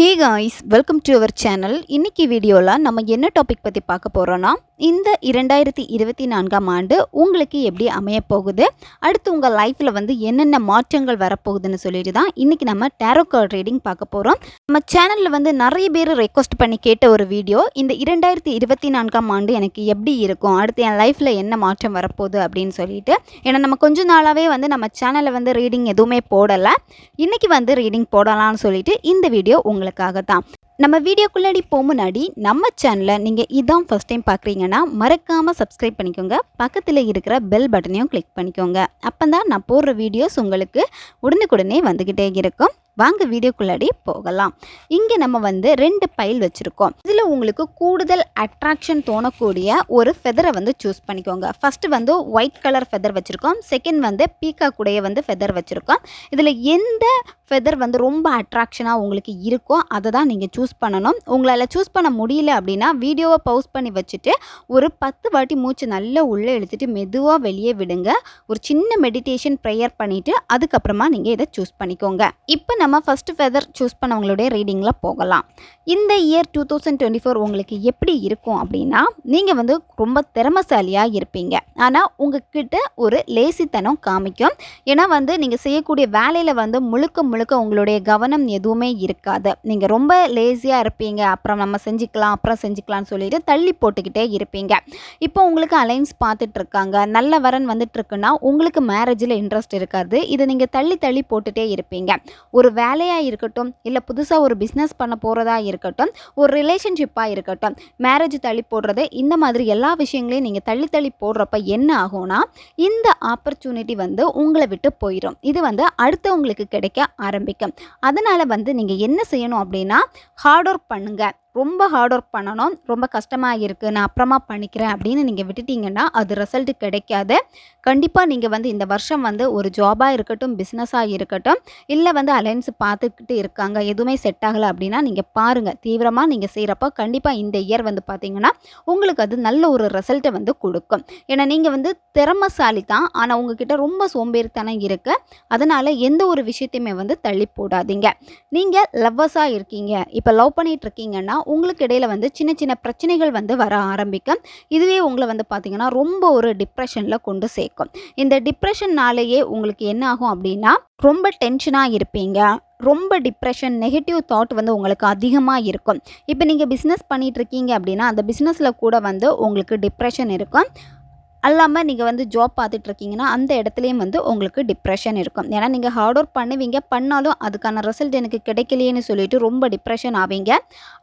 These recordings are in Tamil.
Hey guys welcome to our channel இன்றைக்கி வீடியோவில் நம்ம என்ன டாபிக் பற்றி பார்க்க போகிறோன்னா இந்த இரண்டாயிரத்தி இருபத்தி நான்காம் ஆண்டு உங்களுக்கு எப்படி அமையப்போகுது அடுத்து உங்கள் லைஃப்பில் வந்து என்னென்ன மாற்றங்கள் வரப்போகுதுன்னு சொல்லிட்டு தான் இன்றைக்கி நம்ம டேரோ கார்ட் ரீடிங் பார்க்க போகிறோம் நம்ம சேனலில் வந்து நிறைய பேர் ரெக்வஸ்ட் பண்ணி கேட்ட ஒரு வீடியோ இந்த இரண்டாயிரத்தி இருபத்தி நான்காம் ஆண்டு எனக்கு எப்படி இருக்கும்? அடுத்து என் லைஃப்பில் என்ன மாற்றம் வரப்போகுது அப்படின்னு சொல்லிட்டு. ஏன்னா நம்ம கொஞ்ச நாளாகவே வந்து நம்ம சேனலில் வந்து ரீடிங் எதுவுமே போடலை. இன்றைக்கி வந்து ரீடிங் போடலாம்னு சொல்லிட்டு இந்த வீடியோ உங்களுக்கு உங்களுக்காக தான் நம்ம வீடியோக்குள்ளாடி போக முன்னாடி நம்ம சேனலை நீங்கள் இதான் ஃபஸ்ட் டைம் பார்க்குறீங்கன்னா மறக்காமல் சப்ஸ்கிரைப் பண்ணிக்கோங்க. பக்கத்தில் இருக்கிற பெல் பட்டனையும் கிளிக் பண்ணிக்கோங்க. அப்போ தான் நான் போடுற வீடியோஸ் உங்களுக்கு உடனுக்குடனே வந்துக்கிட்டே இருக்கும். வாங்க வீடியோக்குள்ளாடி போகலாம். இங்கே நம்ம வந்து ரெண்டு பைல் வச்சுருக்கோம். இதில் உங்களுக்கு கூடுதல் அட்ராக்ஷன் தோணக்கூடிய ஒரு ஃபெதரை வந்து சூஸ் பண்ணிக்கோங்க. ஃபஸ்ட்டு வந்து ஒயிட் கலர் ஃபெதர் வச்சுருக்கோம். செகண்ட் வந்து பீக்கா கூடைய வந்து ஃபெதர் வச்சுருக்கோம். இதில் எந்த ஃபெதர் வந்து ரொம்ப அட்ராக்ஷனாக உங்களுக்கு இருக்கோ அதை தான் நீங்கள் சூஸ் பண்ணணும். உங்களால் சூஸ் பண்ண முடியல அப்படின்னா வீடியோவை பவுஸ் பண்ணி வச்சுட்டு ஒரு பத்து வாட்டி மூச்சு நல்லா உள்ளே இழுத்துட்டு மெதுவாக வெளியே விடுங்க. ஒரு சின்ன மெடிடேஷன் ப்ரேயர் பண்ணிவிட்டு அதுக்கப்புறமா நீங்கள் இதை சூஸ் பண்ணிக்கோங்க. இப்போ நம்ம நம்ம ஃபஸ்ட்டு ஃபெதர் சூஸ் பண்ணவங்களுடைய ரீடிங்கில் போகலாம். இந்த year two thousand twenty four உங்களுக்கு எப்படி இருக்கும் அப்படின்னா நீங்கள் வந்து ரொம்ப திறமசாலியாக இருப்பீங்க. ஆனால் உங்ககிட்ட ஒரு லேசித்தனம் காமிக்கும். ஏன்னா வந்து நீங்கள் செய்யக்கூடிய வேலையில் வந்து முழுக்க முழுக்க உங்களுடைய கவனம் எதுவுமே இருக்காது. நீங்கள் ரொம்ப லேசியாக இருப்பீங்க. அப்புறம் நம்ம செஞ்சுக்கலாம் அப்புறம் செஞ்சுக்கலாம்னு சொல்லிட்டு தள்ளி போட்டுக்கிட்டே இருப்பீங்க. இப்போ உங்களுக்கு அலைன்ஸ் பார்த்துட்டு இருக்காங்க. நல்ல வரன் வந்துட்டு இருக்குன்னா உங்களுக்கு மேரேஜில் இன்ட்ரெஸ்ட் இருக்காது. இதை நீங்கள் தள்ளி தள்ளி போட்டுகிட்டே இருப்பீங்க. ஒரு வேலையாக இருக்கட்டும் இல்லை புதுசாக ஒரு பிஸ்னஸ் பண்ண போகிறதா இருக்கட்டும் ஒரு ரிலேஷன்ஷிப்பாக இருக்கட்டும் மேரேஜ் தள்ளி போடுறது இந்த மாதிரி எல்லா விஷயங்களையும் நீங்கள் தள்ளி தள்ளி போடுறப்ப என்ன ஆகும்னா இந்த ஆப்பர்ச்சுனிட்டி வந்து உங்களை விட்டு போயிடும் இது வந்து அடுத்தவங்களுக்கு கிடைக்க ஆரம்பிக்கும். அதனால் வந்து நீங்கள் என்ன செய்யணும் அப்படின்னா ஹார்ட் ஒர்க் பண்ணுங்கள் ரொம்ப ஹார்ட் ஒர்க் பண்ணணும் ரொம்ப கஷ்டமாக இருக்குது நான் அப்புறமா பண்ணிக்கிறேன் அப்படின்னு நீங்கள் விட்டுட்டீங்கன்னா அது ரிசல்ட் கிடைக்காது. கண்டிப்பாக நீங்கள் வந்து இந்த வருஷம் வந்து ஒரு ஜாபாக இருக்கட்டும் பிஸ்னஸாக இருக்கட்டும் இல்லை வந்து அலைன்ஸ் பார்த்துக்கிட்டு இருக்காங்க எதுவுமே செட் ஆகலை அப்படின்னா நீங்கள் பாருங்கள் தீவிரமாக நீங்கள் செய்கிறப்போ கண்டிப்பாக இந்த இயர் வந்து பார்த்தீங்கன்னா உங்களுக்கு அது நல்ல ஒரு ரிசல்ட்டை வந்து கொடுக்கும். ஏன்னா நீங்கள் வந்து திறமசாலி தான் ஆனால் உங்ககிட்ட ரொம்ப சோம்பேறித்தனம் இருக்குது அதனால் எந்த ஒரு விஷயத்தையுமே வந்து தள்ளி போடாதீங்க. நீங்கள் லவ்வர்ஸாக இருக்கீங்க இப்போ லவ் பண்ணிகிட்ருக்கீங்கன்னா உங்களுக்கு இடையில் வந்து சின்ன சின்ன பிரச்சனைகள் வந்து வர ஆரம்பிக்கும். இதுவே உங்களை வந்து பார்த்தீங்கன்னா ரொம்ப ஒரு டிப்ரெஷனில் கொண்டு சேர்க்கும். இந்த டிப்ரெஷன்னாலேயே உங்களுக்கு என்ன ஆகும் அப்படின்னா ரொம்ப டென்ஷனாக இருப்பீங்க. ரொம்ப டிப்ரெஷன் நெகட்டிவ் தாட் வந்து உங்களுக்கு அதிகமாக இருக்கும். இப்போ நீங்கள் பிஸ்னஸ் பண்ணிகிட்ருக்கீங்க அப்படின்னா அந்த பிஸ்னஸில் கூட வந்து உங்களுக்கு டிப்ரெஷன் இருக்கும். அல்லாமல் நீங்கள் வந்து ஜாப் பார்த்துட்ருக்கீங்கன்னா அந்த இடத்துலையும் வந்து உங்களுக்கு டிப்ரெஷன் இருக்கும். ஏன்னா நீங்கள் ஹார்ட் ஒர்க் பண்ணுவீங்க. பண்ணாலும் அதுக்கான ரிசல்ட் எனக்கு கிடைக்கலையேன்னு சொல்லிட்டு ரொம்ப டிப்ரெஷன் ஆவீங்க.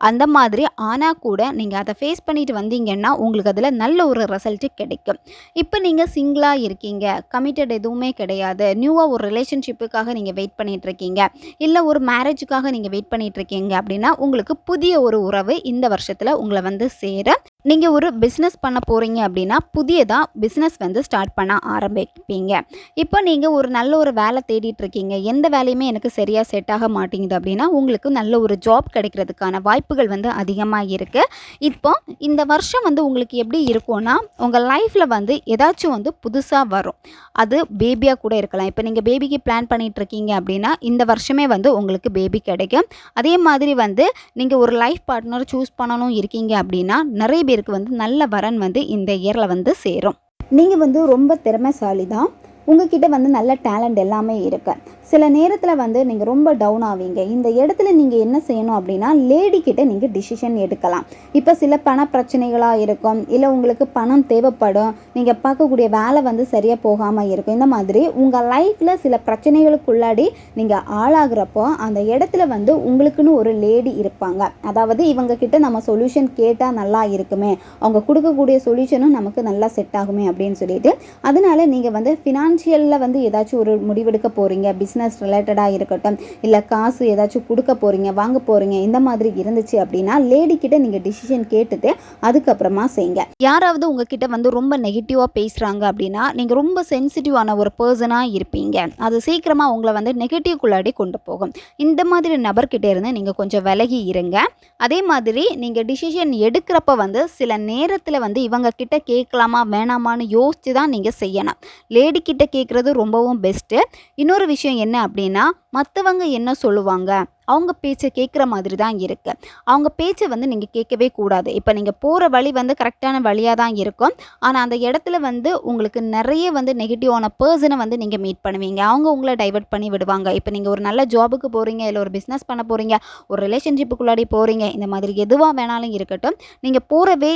அந்த மாதிரி ஆனால் கூட நீங்கள் அதை ஃபேஸ் பண்ணிட்டு வந்தீங்கன்னா உங்களுக்கு அதில் நல்ல ஒரு ரிசல்ட்டு கிடைக்கும். இப்போ நீங்கள் சிங்கிளாக இருக்கீங்க. கமிட்டட் எதுவுமே கிடையாது. நியூவாக ஒரு ரிலேஷன்ஷிப்புக்காக நீங்கள் வெயிட் பண்ணிகிட்ருக்கீங்க இருக்கீங்க இல்லை ஒரு மேரேஜுக்காக நீங்கள் வெயிட் பண்ணிகிட்ருக்கீங்க அப்படின்னா உங்களுக்கு புதிய ஒரு உறவு இந்த வருஷத்தில் உங்களை வந்து சேர நீங்கள் ஒரு பிஸ்னஸ் பண்ண போகிறீங்க அப்படின்னா புதியதாக பிஸ்னஸ் வந்து ஸ்டார்ட் பண்ண ஆரம்பிப்பீங்க. இப்போ நீங்கள் ஒரு நல்ல ஒரு வேலை தேடிட்டு இருக்கீங்க. எந்த வேலையுமே எனக்கு சரியாக செட் ஆக மாட்டேங்குது அப்படின்னா உங்களுக்கு நல்ல ஒரு ஜாப் கிடைக்கிறதுக்கான வாய்ப்புகள் வந்து அதிகமாக இருக்குது இப்போ இந்த வருஷம் வந்து உங்களுக்கு எப்படி இருக்கும்னா உங்கள் லைஃப்பில் வந்து ஏதாச்சும் வந்து புதுசாக வரும். அது பேபியாக கூட இருக்கலாம். இப்போ நீங்கள் பேபிக்கு பிளான் பண்ணிட்டு இருக்கீங்க அப்படின்னா இந்த வருஷமே வந்து உங்களுக்கு பேபி கிடைக்கும். அதே மாதிரி வந்து நீங்கள் ஒரு லைஃப் பார்ட்னர் சூஸ் பண்ணணும் இருக்கீங்க அப்படின்னா நிறைய பேருக்கு வந்து நல்ல வரன் வந்து இந்த இயரில் வந்து சேரும். நீங்கள் வந்து ரொம்ப திறமைசாலி தான் உங்ககிட்ட வந்து நல்ல டேலண்ட் எல்லாமே இருக்குது சில நேரத்தில் வந்து நீங்கள் ரொம்ப டவுன் ஆவீங்க. இந்த இடத்துல நீங்கள் என்ன செய்யணும் அப்படின்னா லேடி நீங்கள் டிசிஷன் எடுக்கலாம். இப்போ சில பண பிரச்சனைகளாக இருக்கும். இல்லை உங்களுக்கு பணம் தேவைப்படும். நீங்கள் பார்க்கக்கூடிய வேலை வந்து சரியாக போகாமல் இருக்கும். இந்த மாதிரி உங்கள் லைஃப்பில் சில பிரச்சனைகளுக்குள்ளாடி நீங்கள் ஆளாகிறப்போ அந்த இடத்துல வந்து உங்களுக்குன்னு ஒரு லேடி இருப்பாங்க. அதாவது இவங்க கிட்ட நம்ம சொல்யூஷன் கேட்டால் நல்லா இருக்குமே. அவங்க கொடுக்கக்கூடிய சொல்யூஷனும் நமக்கு நல்லா செட் ஆகுமே அப்படின்னு சொல்லிட்டு. அதனால நீங்கள் வந்து ஃபினான்ஷியலில் வந்து ஏதாச்சும் ஒரு முடிவெடுக்க போகிறீங்க பிஸ்னஸ் ரிலேட்டடாக இருக்கட்டும் இல்லை காசு ஏதாச்சும் கொடுக்க போகிறீங்க வாங்க போகிறீங்க இந்த மாதிரி இருந்துச்சு அப்படின்னா லேடி கிட்ட நீங்கள் டிசிஷன் கேட்டுட்டு அதுக்கப்புறமா செய்யுங்க. யாராவது உங்ககிட்ட வந்து ரொம்ப நெகட்டிவாக பேசுகிறாங்க அப்படின்னா நீங்கள் ரொம்ப சென்சிட்டிவான ஒரு பர்சனாக இருப்பீங்க. அது சீக்கிரமாக உங்களை வந்து நெகட்டிவ்குள்ளாடி கொண்டு போகும். இந்த மாதிரி நபர்கிட்ட இருந்து நீங்கள் கொஞ்சம் விலகி இருங்க. அதே மாதிரி நீங்கள் டிசிஷன் எடுக்கிறப்ப வந்து சில நேரத்தில் வந்து இவங்க கிட்ட கேட்கலாமா வேணாமான்னு யோசித்து தான் நீங்கள் செய்யணும். லேடி கிட்ட கேட்குறது ரொம்பவும் பெஸ்ட்டு இன்னொரு விஷயம் என்ன அப்படின்னா மற்றவங்க என்ன சொல்லுவாங்க? அவங்க பேச்சை கேட்குற மாதிரி தான் இருக்குது அவங்க பேச்சை வந்து நீங்கள் கேட்கவே கூடாது. இப்போ நீங்கள் போகிற வழி வந்து கரெக்டான வழியாக தான் இருக்கும். ஆனால் அந்த இடத்துல வந்து உங்களுக்கு நிறைய வந்து நெகட்டிவான பர்சனை வந்து நீங்கள் மீட் பண்ணுவீங்க. அவங்க உங்களை டைவர்ட் பண்ணி விடுவாங்க. இப்போ நீங்கள் ஒரு நல்ல ஜாபுக்கு போகிறீங்க இல்லை ஒரு பிஸ்னஸ் பண்ண போகிறீங்க ஒரு ரிலேஷன்ஷிப்புக்குள்ளாடி போகிறீங்க இந்த மாதிரி எதுவாக வேணாலும் இருக்கட்டும் நீங்கள் போகிறவே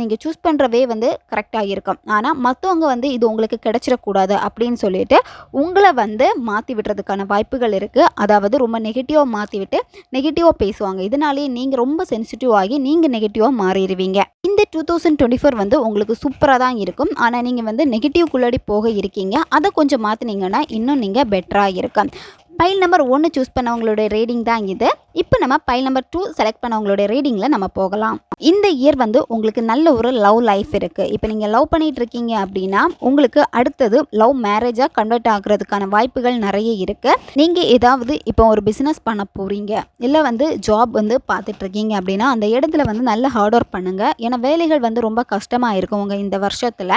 நீங்கள் சூஸ் பண்ணுறவே வந்து கரெக்டாக இருக்கும் ஆனால் மற்றவங்க வந்து இது உங்களுக்கு கிடச்சிடக்கூடாது அப்படின்னு சொல்லிட்டு உங்களை வந்து மாற்றி விடுறதுக்கான வாய்ப்புகள் இருக்குது அதாவது ரொம்ப நெகட்டிவாக மாற்றி விட்டு நெகட்டிவாக பேசுவாங்க. இதனாலேயே நீங்கள் ரொம்ப சென்சிட்டிவ் ஆகி நீங்கள் நெகட்டிவாக மாறிடுவீங்க. இந்த டூ தௌசண்ட் டுவெண்ட்டி ஃபோர் வந்து உங்களுக்கு சூப்பராக தான் இருக்கும். ஆனால் நீங்கள் வந்து நெகட்டிவ்குள்ளாடி போக இருக்கீங்க. அதை கொஞ்சம் மாற்றினீங்கன்னா இன்னும் நீங்கள் பெட்டராக இருக்கும். பைல் நம்பர் ஒன்று சூஸ் பண்ணவங்களுடைய ரீடிங் தான் இது. இப்போ நம்ம பைல் நம்பர் டூ செலக்ட் பண்ணவங்களுடைய ரீடிங்கில் நம்ம போகலாம். இந்த இயர் வந்து உங்களுக்கு நல்ல ஒரு லவ் லைஃப் இருக்குது இப்போ நீங்கள் லவ் பண்ணிட்டு இருக்கீங்க அப்படின்னா உங்களுக்கு அடுத்தது லவ் மேரேஜாக கன்வெர்ட் ஆகுறதுக்கான வாய்ப்புகள் நிறைய இருக்குது நீங்கள் ஏதாவது இப்போ ஒரு பிஸ்னஸ் பண்ண போகிறீங்க இல்லை வந்து ஜாப் வந்து பார்த்துட்ருக்கீங்க அப்படின்னா அந்த இடத்துல வந்து நல்ல ஹார்ட் ஒர்க் பண்ணுங்கள் ஏன்னா வேலைகள் வந்து ரொம்ப கஷ்டமாக இருக்கும் உங்கள் இந்த வருஷத்தில்.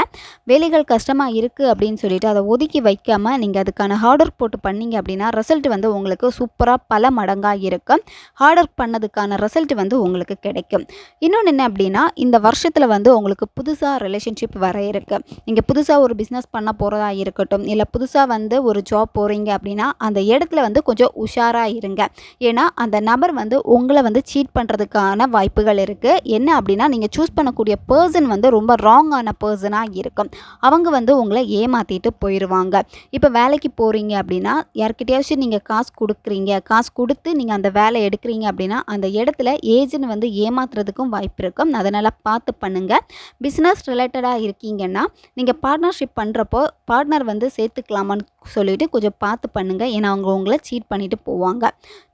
வேலைகள் கஷ்டமாக இருக்குது அப்படின்னு சொல்லிட்டு அதை ஒதுக்கி வைக்காமல் நீங்கள் அதுக்கான ஹார்ட் ஒர்க் போட்டு பண்ணீங்க அப்படின்னா ரிசல்ட் வந்து உங்களுக்கு சூப்பராக பல மடங்காக இருக்கும் ஹார்ட் ஒர்க் பண்ணதுக்கான ரிசல்ட் வந்து உங்களுக்கு கிடைக்கும். இன்னொன்று என்ன அப்படின்னா இந்த வருஷத்தில் வந்து உங்களுக்கு புதுசாக ரிலேஷன்ஷிப் வர இருக்கு. நீங்கள் புதுசாக ஒரு பிஸ்னஸ் பண்ண போகிறதா இருக்கட்டும் இல்லை புதுசாக வந்து ஒரு ஜாப் போகிறீங்க அப்படின்னா அந்த இடத்துல வந்து கொஞ்சம் உஷாராக இருங்க. ஏன்னா அந்த நபர் வந்து உங்களை வந்து சீட் பண்ணுறதுக்கான வாய்ப்புகள் இருக்குது என்ன அப்படின்னா நீங்கள் சூஸ் பண்ணக்கூடிய பர்சன் வந்து ரொம்ப ராங்கான பர்சனாக இருக்கும். அவங்க வந்து உங்களை ஏமாற்றிட்டு போயிடுவாங்க இப்போ வேலைக்கு போகிறீங்க அப்படின்னா யார்கிட்டயாச்சும் நீங்கள் காசு கொடுக்குறீங்க. காசு கொடுத்து நீங்கள் அந்த வேலை எடுக்கிறீங்க அப்படின்னா அந்த இடத்துல ஏஜென்ட் வந்து ஏமாத்துறதுக்கும் வாய்ப்பு இருக்கும். அதனால் பார்த்து பண்ணுங்கள் பிஸ்னஸ் ரிலேட்டடாக இருக்கீங்கன்னா நீங்கள் பார்ட்னர்ஷிப் பண்ணுறப்போ பார்ட்னர் வந்து சேர்த்துக்கலாமான்னு சொல்லிவிட்டு கொஞ்சம் பார்த்து பண்ணுங்கள் ஏன்னா அவங்க உங்களை சீட் பண்ணிவிட்டு போவாங்க.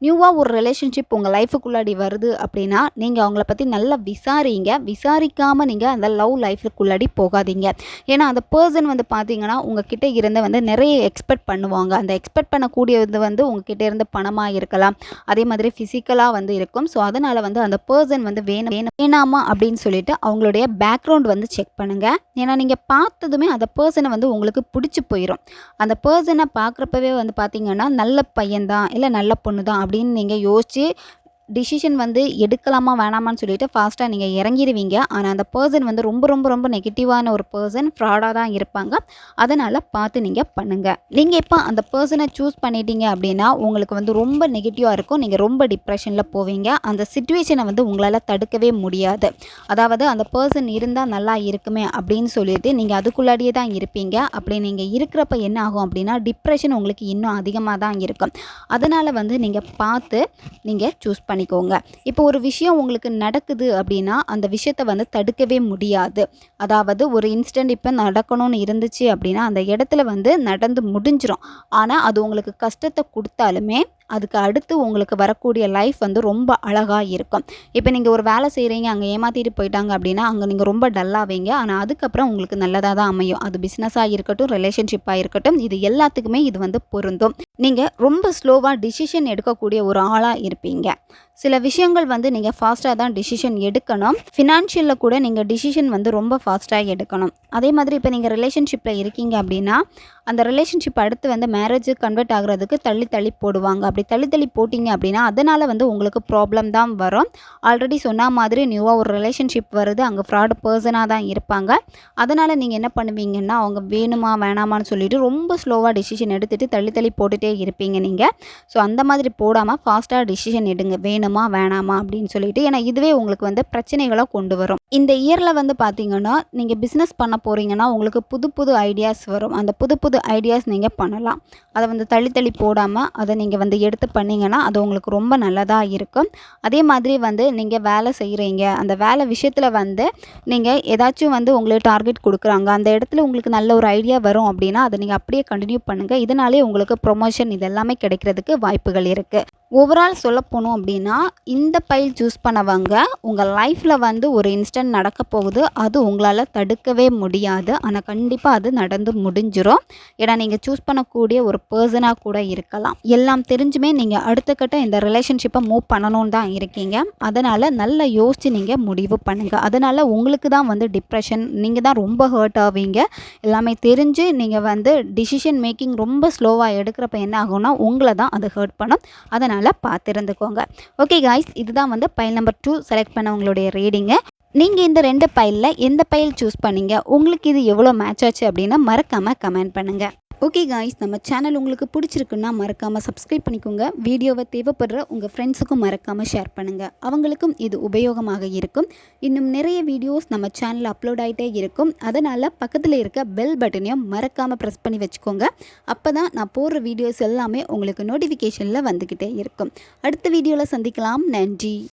நியூவாக ஒரு ரிலேஷன்ஷிப் உங்கள் லைஃபுக்குள்ளாடி வருது அப்படின்னா நீங்கள் அவங்கள பற்றி நல்லா விசாரிங்க. விசாரிக்காமல் நீங்கள் அந்த லவ் லைஃபுக்குள்ளாடி போகாதீங்க. ஏன்னா அந்த பர்சன் வந்து பார்த்தீங்கன்னா உங்ககிட்ட இருந்து வந்து நிறைய எக்ஸ்பெக்ட் பண்ணுவாங்க. அந்த எக்ஸ்பெக்ட் பண்ணக்கூடிய பண்ணக்கூடியது வந்து உங்ககிட்ட இருந்து பணமாக இருக்கலாம். அதே மாதிரி ஃபிசிக்கலாக வந்து இருக்கும். ஸோ அதனால் வந்து அந்த பர்சன் வந்து வேணும் வேணும் வேணாமா அப்படின்னு சொல்லிட்டு அவங்களுடைய பேக்ரவுண்ட் வந்து செக் பண்ணுங்கள் ஏன்னா நீங்கள் பார்த்ததுமே அந்த பர்சனை வந்து உங்களுக்கு பிடிச்சி போயிடும் அந்த பர்சனை பார்க்குறப்பவே வந்து பார்த்தீங்கன்னா நல்ல பையன்தான் இல்லை நல்ல பொண்ணு தான் அப்படின்னு நீங்கள் யோசித்து டிசிஷன் வந்து எடுக்கலாமா வேணாமான்னு சொல்லிட்டு ஃபாஸ்ட்டாக நீங்கள் இறங்கிடுவீங்க ஆனால் அந்த பர்சன் வந்து ரொம்ப ரொம்ப ரொம்ப நெகட்டிவான ஒரு பர்சன் ஃப்ராடாக தான் இருப்பாங்க. அதனால் பார்த்து நீங்கள் பண்ணுங்கள் நீங்கள் இப்போ அந்த பர்சனை சூஸ் பண்ணிட்டீங்க அப்படின்னா உங்களுக்கு வந்து ரொம்ப நெகட்டிவாக இருக்கும். நீங்கள் ரொம்ப டிப்ரெஷனில் போவீங்க. அந்த சுச்சுவேஷனை வந்து உங்களால் தடுக்கவே முடியாது. அதாவது அந்த பர்சன் இருந்தால் நல்லா இருக்குமே அப்படின்னு சொல்லிட்டு நீங்கள் அதுக்குள்ளாடியே தான் இருப்பீங்க. அப்படி நீங்கள் இருக்கிறப்ப என்ன ஆகும் அப்படின்னா டிப்ரெஷன் உங்களுக்கு இன்னும் அதிகமாக தான் இருக்கும். அதனால் வந்து நீங்கள் பார்த்து நீங்கள் சூஸ் பண்ணிக்கோங்க. இப்போ ஒரு விஷயம் உங்களுக்கு நடக்குது அப்படின்னா அந்த விஷயத்தை வந்து தடுக்கவே முடியாது. அதாவது ஒரு இன்ஸ்டன்ட் இப்போ நடக்கணும்னு இருந்துச்சு அப்படின்னா அந்த இடத்துல வந்து நடந்து முடிஞ்சிரும். ஆனால் அது உங்களுக்கு கஷ்டத்தை கொடுத்தாலுமே அதுக்கு அடுத்து உங்களுக்கு வரக்கூடிய லைஃப் வந்து ரொம்ப அழகாக இருக்கும். இப்போ நீங்கள் ஒரு வேலை செய்கிறீங்க அங்கே ஏமாற்றிட்டு போயிட்டாங்க அப்படின்னா அங்கே நீங்கள் ரொம்ப டல்லாவீங்க ஆனால் அதுக்கப்புறம் உங்களுக்கு நல்லதாக தான் அமையும். அது பிஸ்னஸாக இருக்கட்டும் ரிலேஷன்ஷிப்பாக இருக்கட்டும் இது எல்லாத்துக்குமே இது வந்து பொருந்தும். நீங்கள் ரொம்ப ஸ்லோவாக டிசிஷன் எடுக்கக்கூடிய ஒரு ஆளாக இருப்பீங்க. சில விஷயங்கள் வந்து நீங்கள் ஃபாஸ்ட்டாக தான் டிசிஷன் எடுக்கணும். ஃபினான்ஷியலில் கூட நீங்கள் டிசிஷன் வந்து ரொம்ப ஃபாஸ்ட்டாக எடுக்கணும். அதே மாதிரி இப்போ நீங்கள் ரிலேஷன்ஷிப்பில் இருக்கீங்க அப்படின்னா அந்த ரிலேஷன்ஷிப் அடுத்து வந்து மேரேஜ் கன்வெர்ட் ஆகுறதுக்கு தள்ளி தள்ளி போடுவாங்க. அப்படி தள்ளி தள்ளி போட்டிங்க அப்படின்னா அதனால் வந்து உங்களுக்கு ப்ராப்ளம் தான் வரும். ஆல்ரெடி சொன்ன மாதிரி நியூவாக ஒரு ரிலேஷன்ஷிப் வருது. அங்கே ஃப்ராடு பர்சனாக தான் இருப்பாங்க. அதனால் நீங்கள் என்ன பண்ணுவீங்கன்னா அவங்க வேணுமா வேணாமான்னு சொல்லிட்டு ரொம்ப ஸ்லோவாக டிசிஷன் எடுத்துகிட்டு தள்ளி தள்ளி போட்டுகிட்டே இருப்பீங்க நீங்கள் ஸோ அந்த மாதிரி போடாமல் ஃபாஸ்ட்டாக டிசிஷன் எடுங்க. வேணும் வேணாமா அப்படின்னு சொல்லிட்டு ஏன்னா இதுவே உங்களுக்கு வந்து பிரச்சனைகளை கொண்டு வரும். இந்த இயரில் வந்து பார்த்தீங்கன்னா நீங்கள் பிஸ்னஸ் பண்ண போகிறீங்கன்னா உங்களுக்கு புது புது ஐடியாஸ் வரும். அந்த புது புது ஐடியாஸ் நீங்கள் பண்ணலாம். அதை வந்து தள்ளி தள்ளி போடாமல் அதை நீங்கள் வந்து எடுத்து பண்ணிங்கன்னா அது உங்களுக்கு ரொம்ப நல்லதாக இருக்கும். அதே மாதிரி வந்து நீங்கள் வேலை செய்கிறீங்க அந்த வேலை விஷயத்தில் வந்து நீங்கள் ஏதாச்சும் வந்து உங்களுக்கு டார்கெட் கொடுக்குறாங்க. அந்த இடத்துல உங்களுக்கு நல்ல ஒரு ஐடியா வரும் அப்படின்னா அதை நீங்கள் அப்படியே கண்டினியூ பண்ணுங்கள் இதனாலே உங்களுக்கு ப்ரொமோஷன் இதெல்லாமே கிடைக்கிறதுக்கு வாய்ப்புகள் இருக்குது ஓவரால் சொல்ல போனோம் அப்படின்னா இந்த பயில் சூஸ் பண்ணவங்க உங்கள் லைஃப்பில் வந்து ஒரு இன்ஸ்ட் இன்ஸ்டன்ட் நடக்க போகுது அது உங்களால் தடுக்கவே முடியாது. ஆனால் கண்டிப்பாக அது நடந்து முடிஞ்சிடும் ஏன்னா நீங்கள் சூஸ் பண்ணக்கூடிய ஒரு பர்சனாக கூட இருக்கலாம். எல்லாம் தெரிஞ்சுமே நீங்கள் அடுத்த கட்ட இந்த ரிலேஷன்ஷிப்பை மூவ் பண்ணணும்னு தான் இருக்கீங்க. அதனால் நல்லா யோசித்து நீங்கள் முடிவு பண்ணுங்கள் அதனால் உங்களுக்கு தான் வந்து டிப்ரெஷன் நீங்கள் தான் ரொம்ப ஹர்ட் ஆவீங்க. எல்லாமே தெரிஞ்சு நீங்கள் வந்து டிசிஷன் மேக்கிங் ரொம்ப ஸ்லோவாக எடுக்கிறப்ப என்ன ஆகும்னா உங்களை தான் அது ஹர்ட் பண்ணும். அதனால் பார்த்துருந்துக்கோங்க. ஓகே காய்ஸ் இதுதான் வந்து பைல் நம்பர் டூ செலக்ட் பண்ணவங்களுடைய ரீடிங்கு நீங்கள் இந்த ரெண்டு பைலில் எந்த பைல் சூஸ் பண்ணீங்க? உங்களுக்கு இது எவ்வளோ மேட்ச் ஆச்சு அப்படின்னு மறக்காமல் கமெண்ட் பண்ணுங்கள் ஓகே காய்ஸ் நம்ம சேனல் உங்களுக்கு பிடிச்சிருக்குன்னா மறக்காமல் சப்ஸ்கிரைப் பண்ணிக்கோங்க. வீடியோவை தேவைப்படுற உங்கள் ஃப்ரெண்ட்ஸுக்கும் மறக்காமல் ஷேர் பண்ணுங்கள் அவங்களுக்கும் இது உபயோகமாக இருக்கும். இன்னும் நிறைய வீடியோஸ் நம்ம சேனலில் அப்லோட் ஆகிட்டே இருக்கும். அதனால் பக்கத்தில் இருக்க பெல் பட்டனையும் மறக்காமல் ப்ரெஸ் பண்ணி வச்சுக்கோங்க. அப்போ தான் நான் போடுற வீடியோஸ் எல்லாமே உங்களுக்கு நோட்டிஃபிகேஷனில் வந்துக்கிட்டே இருக்கும். அடுத்த வீடியோவில் சந்திக்கலாம். நன்றி.